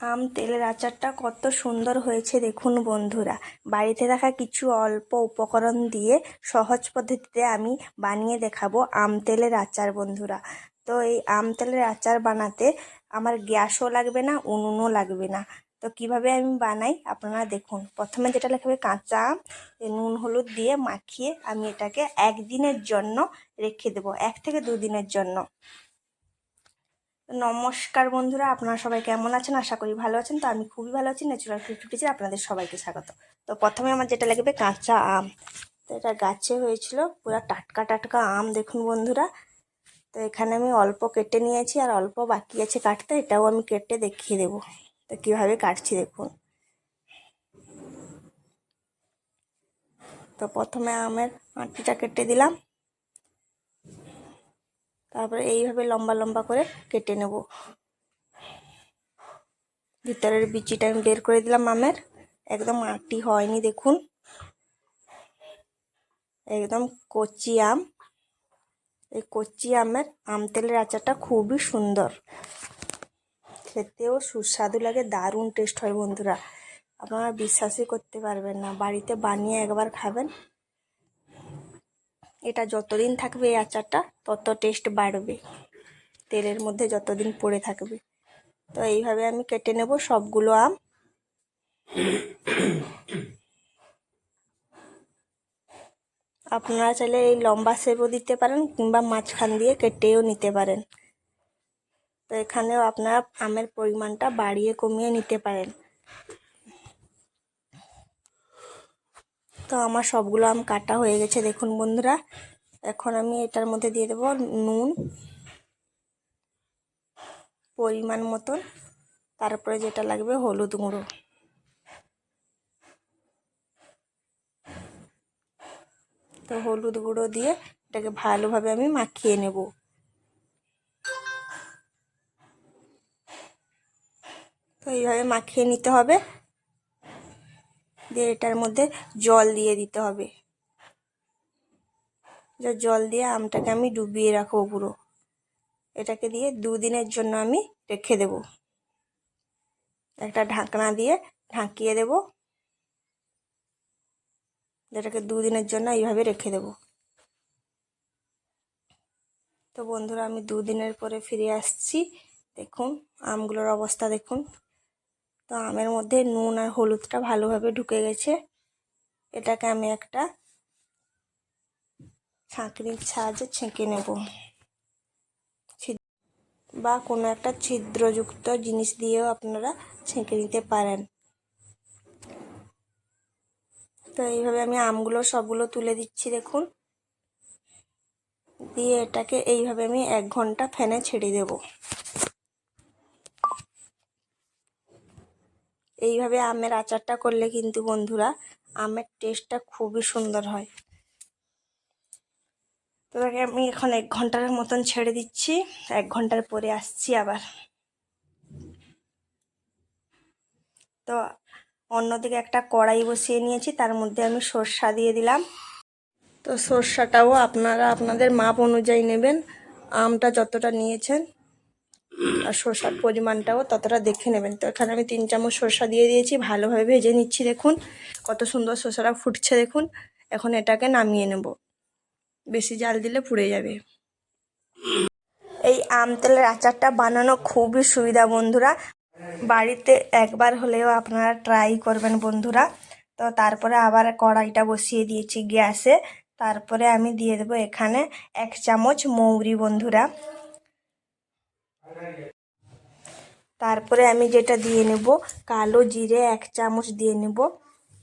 আম তেলের আচারটা কত সুন্দর হয়েছে দেখুন বন্ধুরা। বাড়িতে রাখা কিছু অল্প উপকরণ দিয়ে সহজ পদ্ধতিতে আমি বানিয়ে দেখাবো আম তেলের আচার বন্ধুরা। তো এই আম তেলের আচার বানাতে আমার গ্যাসও লাগবে না, উনুনও লাগবে না। তো কীভাবে আমি বানাই আপনারা দেখুন। প্রথমে যেটা লাগবে কাঁচা আম নুন, হলুদ দিয়ে মাখিয়ে আমি এটাকে একদিনের জন্য রেখে দেবো, এক থেকে দুদিনের জন্য। নমস্কার বন্ধুরা, আপনারা সবাই কেমন আছেন? আশা করি ভালো আছেন। তো আমি খুবই ভালো আছি। ন্যাচুরাল ফিফটি টিচার আপনাদের সবাইকে স্বাগত। তো প্রথমে আমার যেটা লাগবে, কাঁচা আম। তো এটা গাছে হয়েছিল, পুরো টাটকা টাটকা আম, দেখুন বন্ধুরা। তো এখানে আমি অল্প কেটে নিয়েছি আর অল্প বাকি আছে কাটতে, এটাও আমি কেটে দেখিয়ে দেব। তো কীভাবে কাটছি দেখুন। তো প্রথমে আমের আঁটিটা কেটে দিলাম। তারপরে এইভাবে লম্বা লম্বা করে কেটে নেব। ভিতরের বিচিটা আমি বের করে দিলাম আমের। একদম আটি হয়নি, দেখুন। একদম কচি আম। এই কচি আমের আম তেলের আচারটা খুবই সুন্দর। খেতেও সুস্বাদু লাগে, দারুণ টেস্ট হয় বন্ধুরা। আপনারা বিশ্বাসই করতে পারবেন না, বাড়িতে বানিয়ে একবার খাবেন। এটা যতদিন থাকবে এই আচারটা, তত টেস্ট বাড়বে। তেলের মধ্যে যতদিন পড়ে থাকবে। তো এইভাবে আমি কেটে নেব সবগুলো আম। আপনারা চাইলে এই লম্বা শেপও দিতে পারেন কিংবা মাঝখান দিয়ে কেটেও নিতে পারেন। তো এখানেও আপনারা আমের পরিমাণটা বাড়িয়ে কমিয়ে নিতে পারেন। তো আমার সবগুলো আম কাটা হয়ে গেছে, দেখুন বন্ধুরা। এখন আমি এটার মধ্যে দিয়ে দেবো নুন পরিমাণ মতন। তারপরে যেটা লাগবে হলুদ গুঁড়ো। তো হলুদ গুঁড়ো দিয়ে এটাকে ভালোভাবে আমি মাখিয়ে নেব। তো এইভাবে মাখিয়ে নিতে হবে। দিয়ে এটার মধ্যে জল দিয়ে দিতে হবে। জল দিয়ে আমটাকে আমি ডুবিয়ে রাখব পুরো। এটাকে দিয়ে দুদিনের জন্য আমি রেখে দেব। একটা ঢাকনা দিয়ে ঢাকিয়ে দেব। এটাকে দুদিনের জন্য এইভাবে রেখে দেব। তো বন্ধুরা, আমি দুদিনের পরে ফিরে আসছি। দেখুন, আমগুলোর অবস্থা দেখুন। তো আমের মধ্যে নুন আর হলুদটা ভালোভাবে ঢুকে গেছে। এটাকে আমি একটা ছাঁকনির সাহায্যে ছেঁকে নেব। বা কোনো একটা ছিদ্রযুক্ত জিনিস দিয়েও আপনারা ছেঁকে নিতে পারেন। তো এইভাবে আমি আমগুলো সবগুলো তুলে দিচ্ছি, দেখুন। দিয়ে এটাকে এইভাবে আমি এক ঘণ্টা ফ্যানে ছেড়ে দেব। এইভাবে আমের আচারটা করলে কিন্তু বন্ধুরা, আমের টেস্টটা খুবই সুন্দর হয়। তো তাকে আমি এখন এক ঘণ্টার মতন ছেড়ে দিচ্ছি, এক ঘণ্টার পরে আসছি আবার। তো অন্যদিকে একটা কড়াই বসিয়ে নিয়েছি, তার মধ্যে আমি সর্ষা দিয়ে দিলাম। তো সর্ষাটাও আপনারা আপনাদের মাপ অনুযায়ী নেবেন, আমটা যতটা নিয়েছেন। আর সর্ষার পরিমাণটাও ততটা দেখে নেবেন। তো এখানে আমি তিন চামচ সর্ষা দিয়ে দিয়েছি, ভালোভাবে ভেজে নিচ্ছি দেখুন। কত সুন্দর সর্ষাটা ফুটছে দেখুন। এখন এটাকে নামিয়ে নেব। বেশি জাল দিলে পুড়ে যাবে। এই আম তেলের আচারটা বানানো খুবই সুবিধা বন্ধুরা। বাড়িতে একবার হলেও আপনারা ট্রাই করবেন বন্ধুরা। তো তারপরে আবার কড়াইটা বসিয়ে দিয়েছি গ্যাসে। তারপরে আমি দিয়ে দেবো এখানে এক চামচ মৌরি বন্ধুরা। তারপরে আমি যেটা দিয়ে নেব, কালো জিরে এক চামচ দিয়ে নেব।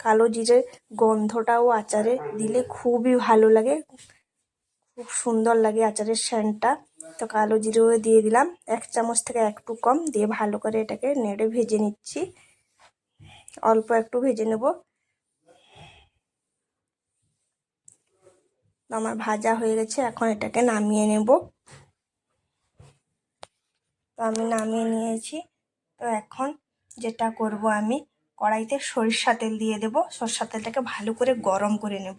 কালো জিরের গন্ধটাও আচারে দিলে খুবই ভালো লাগে, খুব সুন্দর লাগে আচারের স্যানটা। তো কালো জিরেও দিয়ে দিলাম, এক চামচ থেকে একটু কম দিয়ে ভালো করে এটাকে নেড়ে ভেজে নিচ্ছি। অল্প একটু ভেজে নেব। আমার ভাজা হয়ে গেছে, এখন এটাকে নামিয়ে নেব। তো আমি নামিয়ে নিয়েছি। তো এখন যেটা করব আমি, কড়াইতে সরিষা তেল দিয়ে দেব। সরষা তেলটাকে ভালো করে গরম করে নেব।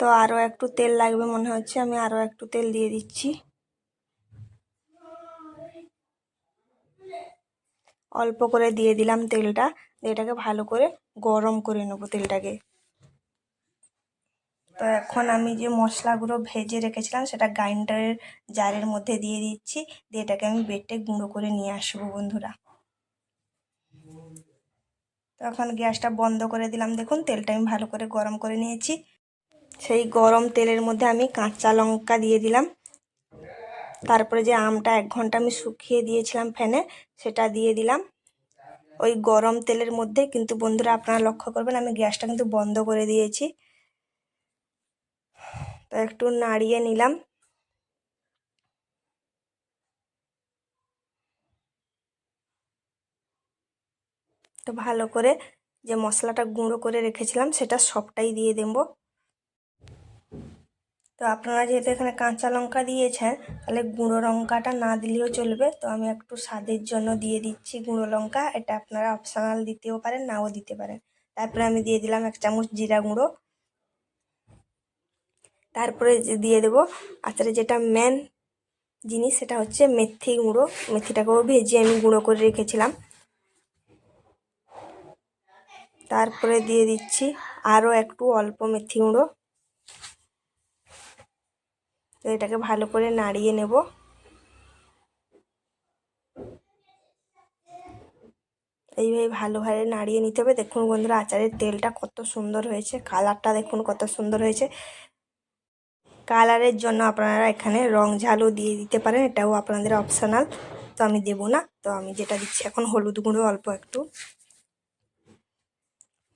তো আরও একটু তেল লাগবে মনে হচ্ছে, আমি আরও একটু তেল দিয়ে দিচ্ছি। অল্প করে দিয়ে দিলাম তেলটা। এটাকে ভালো করে গরম করে নেব তেলটাকে। তো এখন আমি যে মশলাগুলো ভেজে রেখেছিলাম, সেটা গ্রাইন্ডারের জারের মধ্যে দিয়ে দিচ্ছি। দিয়ে এটাকে আমি বেটে গুঁড়ো করে নিয়ে আসব বন্ধুরা। তো এখন গ্যাসটা বন্ধ করে দিলাম। দেখুন, তেলটা আমি ভালো করে গরম করে নিয়েছি। সেই গরম তেলের মধ্যে আমি কাঁচা লঙ্কা দিয়ে দিলাম। তারপরে যে আমটা এক ঘণ্টা আমি শুকিয়ে দিয়েছিলাম ফ্যানে, সেটা দিয়ে দিলাম। ওই গরম তেলের মধ্যে কিন্তু বন্ধুরা আপনারা লক্ষ্য করবেন, আমি গ্যাসটা কিন্তু বন্ধ করে দিয়েছি। তো একটু নাড়িয়ে নিলাম। তো ভালো করে যে মশলাটা গুঁড়ো করে রেখেছিলাম সেটা সবটাই দিয়ে দেব। তো আপনারা যেহেতু এখানে কাঁচা লঙ্কা দিয়েছেন, তাহলে গুঁড়ো লঙ্কাটা না দিলেও চলবে। তো আমি একটু স্বাদের জন্য দিয়ে দিচ্ছি গুঁড়ো লঙ্কা। এটা আপনারা অপশনাল দিতেও পারেন, নাও দিতে পারেন। তারপরে আমি দিয়ে দিলাম এক চামচ জিরা গুঁড়ো। তারপরে দিয়ে দেবো আচারে যেটা মেন জিনিস সেটা হচ্ছে মেথি গুঁড়ো। মেথিটাকেও ভেজে আমি গুঁড়ো করে রেখেছিলাম। তারপরে দিয়ে দিচ্ছি আরও একটু অল্প মেথি গুঁড়ো। তো এটাকে ভালো করে নাড়িয়ে নেব। এইভাবে ভালোভাবে নাড়িয়ে নিতে হবে। দেখুন বন্ধুরা, আচারের তেলটা কত সুন্দর হয়েছে কালারটা দেখুন কত সুন্দর হয়েছে। কালারের জন্য আপনারা এখানে রং ঝালও দিয়ে দিতে পারেন, এটাও আপনাদের অপশনাল তো আমি দেবো না, তো আমি যেটা দিচ্ছি এখন হলুদ গুঁড়ো অল্প একটু।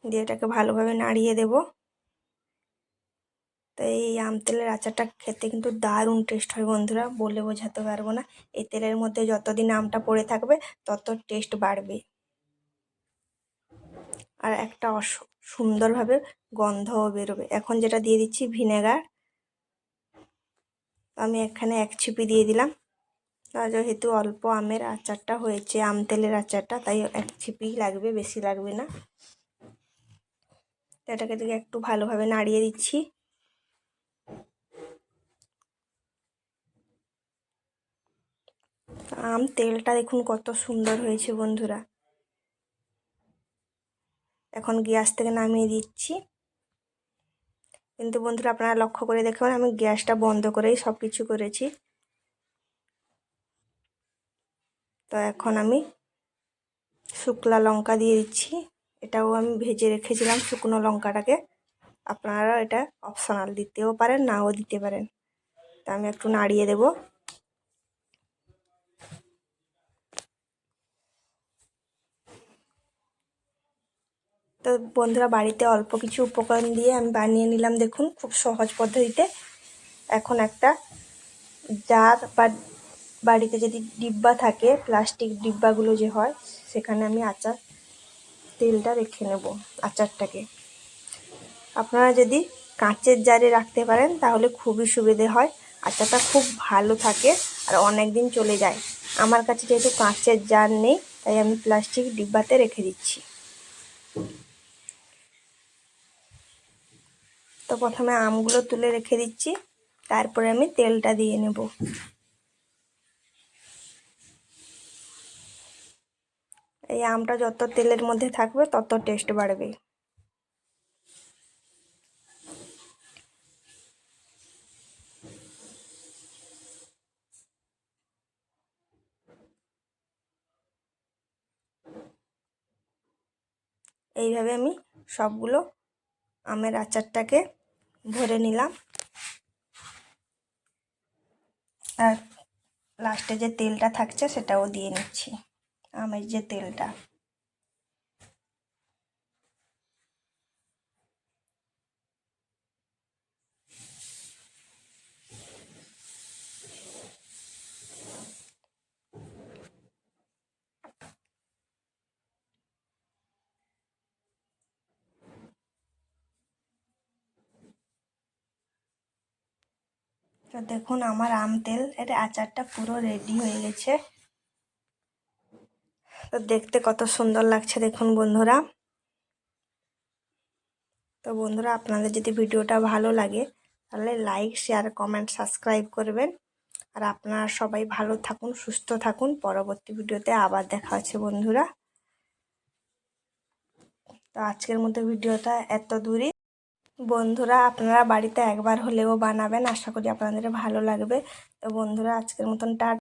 দিয়ে এটাকে ভালোভাবে নাড়িয়ে দেব। তো এই আম তেলের আচারটা খেতে কিন্তু দারুণ টেস্ট হয় বন্ধুরা, বলে বোঝাতে পারব না। এই তেলের মধ্যে যতদিন আমটা পড়ে থাকবে, তত টেস্ট বাড়বে। আর একটা অস, সুন্দরভাবে গন্ধও বেরোবে। এখন যেটা দিয়ে দিচ্ছি ভিনেগার। আমি এখানে এক ছিপি দিয়ে দিলাম। আর যেহেতু অল্প আমের আচারটা হয়েছে, আম তেলের আচারটা, তাই এক ছিপি লাগবে, বেশি লাগবে না। এটাকে দিকে একটু ভালোভাবে নাড়িয়ে দিচ্ছি। আম তেলটা দেখুন কত সুন্দর হয়েছে বন্ধুরা। এখন গ্যাস থেকে নামিয়ে দিচ্ছি। কিন্তু বন্ধুরা আপনারা লক্ষ্য করে দেখুন আমি গ্যাসটা বন্ধ করেই সব কিছু করেছি। তো এখন আমি শুকলা লঙ্কা দিয়ে দিচ্ছি। এটাও আমি ভেজে রেখেছিলাম শুকনো লঙ্কাটাকে। আপনারা এটা অপশনাল দিতেও পারেন, নাও দিতে পারেন। তা আমি একটু নাড়িয়ে দেব। তো বন্ধুরা বাড়িতে অল্প কিছু উপকরণ দিয়ে আমি বানিয়ে নিলাম দেখুন, খুব সহজ পদ্ধতিতে। এখন একটা জার বা বাড়িতে যদি ডিব্বা থাকে, প্লাস্টিক ডিব্বাগুলো যে হয়, সেখানে আমি আচার তেলটা রেখে নেব আচারটাকে। আপনারা যদি কাঁচের জারে রাখতে পারেন, তাহলে খুবই সুবিধে হয়। আচারটা খুব ভালো থাকে আর অনেক দিন চলে যায়। আমার কাছে যেহেতু কাঁচের জার নেই, তাই আমি প্লাস্টিক ডিব্বাতে রেখে দিচ্ছি। তো প্রথমে আমগুলো তুলে রেখে দিচ্ছি। তারপরে আমি তেলটা দিয়ে নেব। এই আমটা যত তেলের মধ্যে থাকবে, তত টেস্ট বাড়বে। এইভাবে আমি সবগুলো আমের আচারটাকে ভরে নিলাম। আর লাস্টে যে তেলটা থাকছে সেটাও দিয়ে নিচ্ছি। আমের যে তেলটা। তো দেখুন আমার আম তেল এটা আচারটা পুরো রেডি হয়ে গেছে। তো দেখতে কত সুন্দর লাগছে দেখুন বন্ধুরা। তো বন্ধুরা, আপনাদের যদি ভিডিওটা ভালো লাগে, তাহলে লাইক শেয়ার কমেন্ট সাবস্ক্রাইব করবেন। আর আপনারা সবাই ভালো থাকুন, সুস্থ থাকুন। পরবর্তী ভিডিওতে আবার দেখা হচ্ছে বন্ধুরা। তো আজকের মতো ভিডিওটা এত দূরই বন্ধুরা, আপনারা বাড়িতে একবার হলেও বানাবেন। আশা করি আপনাদের ভালো লাগবে। তো বন্ধুরা, আজকের মতন টা